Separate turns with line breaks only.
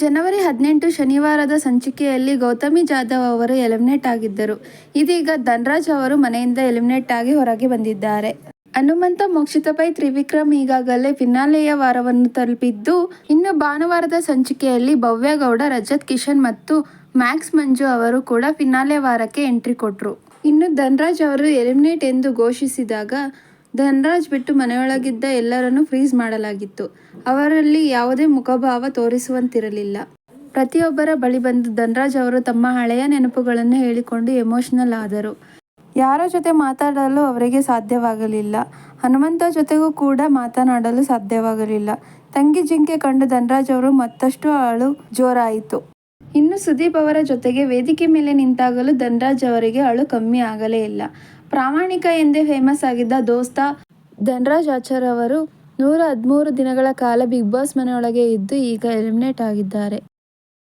ಜನವರಿ ಹದಿನೆಂಟು ಶನಿವಾರದ ಸಂಚಿಕೆಯಲ್ಲಿ ಗೌತಮಿ ಜಾಧವ್ ಅವರು ಎಲಿಮಿನೇಟ್ ಆಗಿದ್ದರು. ಇದೀಗ ಧನ್ರಾಜ್ ಅವರು ಮನೆಯಿಂದ ಎಲಿಮಿನೇಟ್ ಆಗಿ ಹೊರಗೆ ಬಂದಿದ್ದಾರೆ. ಹನುಮಂತ ಮೋಕ್ಷಿತ ಪೈ ತ್ರಿವಿಕ್ರಮ್ ಈಗಾಗಲೇ ಫಿನಾಲೆಯ ವಾರವನ್ನು ತಲುಪಿದ್ದು, ಇನ್ನು ಭಾನುವಾರದ ಸಂಚಿಕೆಯಲ್ಲಿ ಭವ್ಯಗೌಡ, ರಜತ್ ಕಿಶನ್ ಮತ್ತು ಮ್ಯಾಕ್ಸ್ ಮಂಜು ಅವರು ಕೂಡ ಫಿನಾಲೆ ವಾರಕ್ಕೆ ಎಂಟ್ರಿ ಕೊಟ್ಟರು ಇನ್ನು ಧನ್ರಾಜ್ ಅವರು ಎಲಿಮಿನೇಟ್ ಎಂದು ಘೋಷಿಸಿದಾಗ ಧನ್ರಾಜ್ ಬಿಟ್ಟು ಮನೆಯೊಳಗಿದ್ದ ಎಲ್ಲರನ್ನೂ ಫ್ರೀಸ್ ಮಾಡಲಾಗಿತ್ತು. ಅವರಲ್ಲಿ ಯಾವುದೇ ಮುಖಭಾವ ತೋರಿಸುವಂತಿರಲಿಲ್ಲ. ಪ್ರತಿಯೊಬ್ಬರ ಬಳಿ ಬಂದು ಧನ್ರಾಜ್ ಅವರು ತಮ್ಮ ಹಳೆಯ ನೆನಪುಗಳನ್ನು ಹೇಳಿಕೊಂಡು ಎಮೋಷನಲ್ ಆದರು. ಯಾರ ಜೊತೆ ಮಾತಾಡಲು ಅವರಿಗೆ ಸಾಧ್ಯವಾಗಲಿಲ್ಲ. ಹನುಮಂತ ಜೊತೆಗೂ ಕೂಡ ಮಾತನಾಡಲು ಸಾಧ್ಯವಾಗಲಿಲ್ಲ. ತಂಗಿ ಜಿಂಕೆ ಕಂಡು ಧನ್ರಾಜ್ ಅವರು ಮತ್ತಷ್ಟು ಅಳು ಜೋರಾಯಿತು. ಇನ್ನು ಸುದೀಪ್ ಅವರ ಜೊತೆಗೆ ವೇದಿಕೆ ಮೇಲೆ ನಿಂತಾಗಲೂ ಧನ್ರಾಜ್ ಅವರಿಗೆ ಅಳು ಕಮ್ಮಿ ಆಗಲೇ ಇಲ್ಲ. ಪ್ರಾಮಾಣಿಕ ಎಂದೇ ಫೇಮಸ್ ಆಗಿದ್ದ ದೋಸ್ತ ಧನ್ರಾಜ್ ಆಚಾರ್ ಅವರು ನೂರ ಹದಿಮೂರು ದಿನಗಳ ಕಾಲ ಬಿಗ್ ಬಾಸ್ ಮನೆಯೊಳಗೆ ಇದ್ದು ಈಗ ಎಲಿಮಿನೇಟ್ ಆಗಿದ್ದಾರೆ.